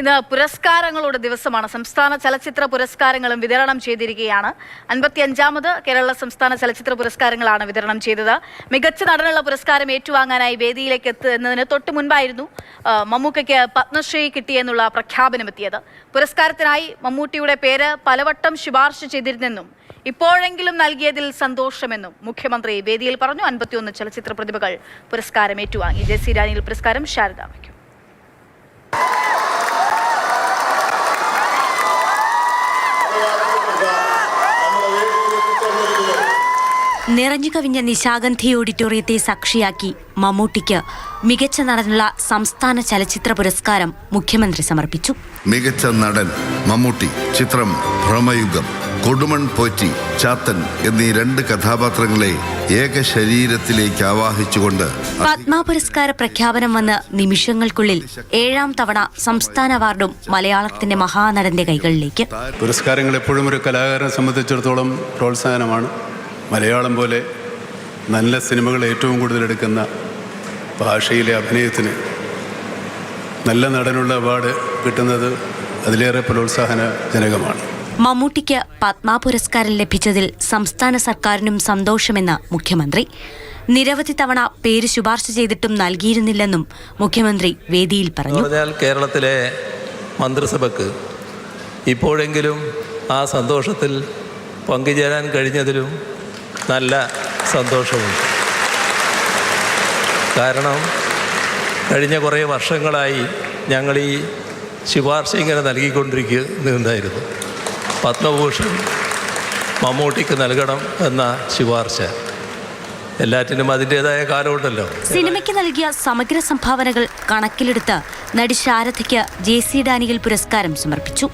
ഇന്ന് പുരസ്കാരങ്ങളുടെ ദിവസമാണ്. സംസ്ഥാന ചലച്ചിത്ര പുരസ്കാരങ്ങളും വിതരണം ചെയ്തിരിക്കുകയാണ്. അൻപത്തിയഞ്ചാമത് കേരള സംസ്ഥാന ചലച്ചിത്ര പുരസ്കാരങ്ങളാണ് വിതരണം ചെയ്തത്. മികച്ച നടനുള്ള പുരസ്കാരം ഏറ്റുവാങ്ങാനായി വേദിയിലേക്ക് എത്തുന്നതിന് തൊട്ട് മുൻപായിരുന്നു മമ്മൂക്കയ്ക്ക് പത്മശ്രീ കിട്ടിയെന്നുള്ള പ്രഖ്യാപനം എത്തിയത്. പുരസ്കാരത്തിനായി മമ്മൂട്ടിയുടെ പേര് പലവട്ടം ശുപാർശ ചെയ്തിരുന്നെന്നും ഇപ്പോഴെങ്കിലും നൽകിയതിൽ സന്തോഷമെന്നും മുഖ്യമന്ത്രി വേദിയിൽ പറഞ്ഞു. അൻപത്തിയൊന്ന് ചലച്ചിത്ര പ്രതിഭകൾ പുരസ്കാരം ഏറ്റുവാങ്ങി. ജെ സി പുരസ്കാരം ശാരദ നിറഞ്ഞു കവിഞ്ഞ നിശാഗന്ധി ഓഡിറ്റോറിയത്തെ സാക്ഷിയാക്കി മമ്മൂട്ടിക്ക് മികച്ച നടനുള്ള സംസ്ഥാന ചലച്ചിത്ര പുരസ്കാരം മുഖ്യമന്ത്രി സമർപ്പിച്ചു. മികച്ച നടൻ മമ്മൂട്ടി ചിത്രം ഭ്രമയുഗം കൊടുമൺ പോറ്റി ചാത്തൻ എന്നീ രണ്ട് കഥാപാത്രങ്ങളെ ഏക ശരീരത്തിലേക്ക് ആവാഹിച്ചുകൊണ്ട് പത്മ പുരസ്കാര പ്രഖ്യാപനം വന്ന് നിമിഷങ്ങൾക്കുള്ളിൽ ഏഴാം തവണ സംസ്ഥാന അവാർഡും മലയാളത്തിന്റെ മഹാനടന്റെ കൈകളിലേക്ക്. പുരസ്കാരങ്ങൾ എപ്പോഴും ഒരു കലാകാരനെ സംബന്ധിച്ചിടത്തോളം പ്രോത്സാഹനമാണ്. മലയാളം പോലെ നല്ല സിനിമകൾ ഏറ്റവും കൂടുതൽ എടുക്കുന്ന ഭാഷയിലെ അഭിനയത്തിന് നല്ല നടനുള്ള അവാർഡ് കിട്ടുന്നത് അതിലേറെ പ്രോത്സാഹനജനകമാണ്. മമ്മൂട്ടിക്ക് പത്മ പുരസ്കാരം ലഭിച്ചതിൽ സംസ്ഥാന സർക്കാരിനും സന്തോഷമെന്ന് മുഖ്യമന്ത്രി. നിരവധി തവണ പേര് ശുപാർശ ചെയ്തിട്ടും നൽകിയിരുന്നില്ലെന്നും മുഖ്യമന്ത്രി വേദിയിൽ പറഞ്ഞു. കേരളത്തിലെ മന്ത്രിസഭക്ക് ഇപ്പോഴെങ്കിലും ആ സന്തോഷത്തിൽ പങ്കുചേരാൻ കഴിഞ്ഞതിലും നല്ല സന്തോഷമുണ്ട് കാരണം കഴിഞ്ഞ കുറേ വർഷങ്ങളായി ഞങ്ങൾ ഈ ശുപാർശ ഇങ്ങനെ നൽകിക്കൊണ്ടിരിക്കുന്നുണ്ടായിരുന്നു. പത്മഭൂഷൺ മമ്മൂട്ടിക്ക് നൽകണം എന്ന ശുപാർശ. എല്ലാറ്റിനും അതിന്റെതായ കാലമുണ്ടല്ലോ. സിനിമയ്ക്ക് നൽകിയ സമഗ്ര സംഭാവനകൾ കണക്കിലെടുത്ത് നടി ശാരദയ്ക്ക് ജെ സി ഡാനിയൽ പുരസ്കാരം സമർപ്പിച്ചു.